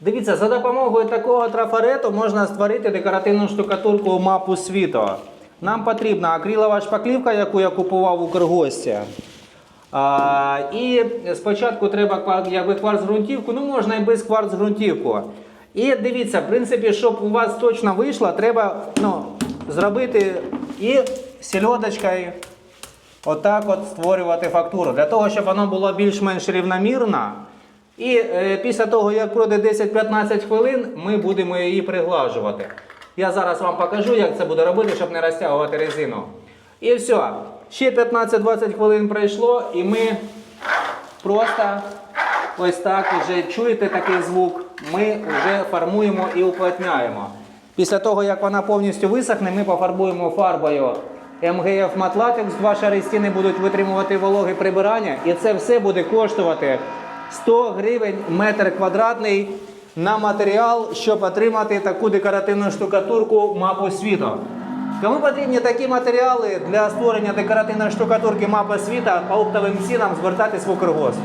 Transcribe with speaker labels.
Speaker 1: Дивіться, за допомогою такого трафарету можна створити декоративну штукатурку мапу світу. Нам потрібна акрилова шпаклівка, яку я купував у Киргості. А, і спочатку треба якби кварц-ґрунтівку, ну можна і без кварц-ґрунтівку. І дивіться, в принципі, щоб у вас точно вийшло, треба ну, зробити і сільодочкою отак от створювати фактуру. Для того, щоб воно було більш-менш рівномірно. І е, після того, як пройде 10-15 хвилин, ми будемо її приглажувати. Я зараз вам покажу, як це буде робити, щоб не розтягувати резину. І все. Ще 15-20 хвилин пройшло, і ми просто ось так вже чуєте такий звук. Ми вже фармуємо і уплотняємо. Після того, як вона повністю висохне, ми пофарбуємо фарбою МГФ Матлатекс. Два шари стіни будуть витримувати вологе прибирання. І це все буде коштувати 100 гривень метр квадратний на матеріал, щоб отримати таку декоративну штукатурку мапу світу. Кому потрібні такі матеріали для створення декоративної штукатурки мапи світа по оптовим цінам звертатись в Укргосп.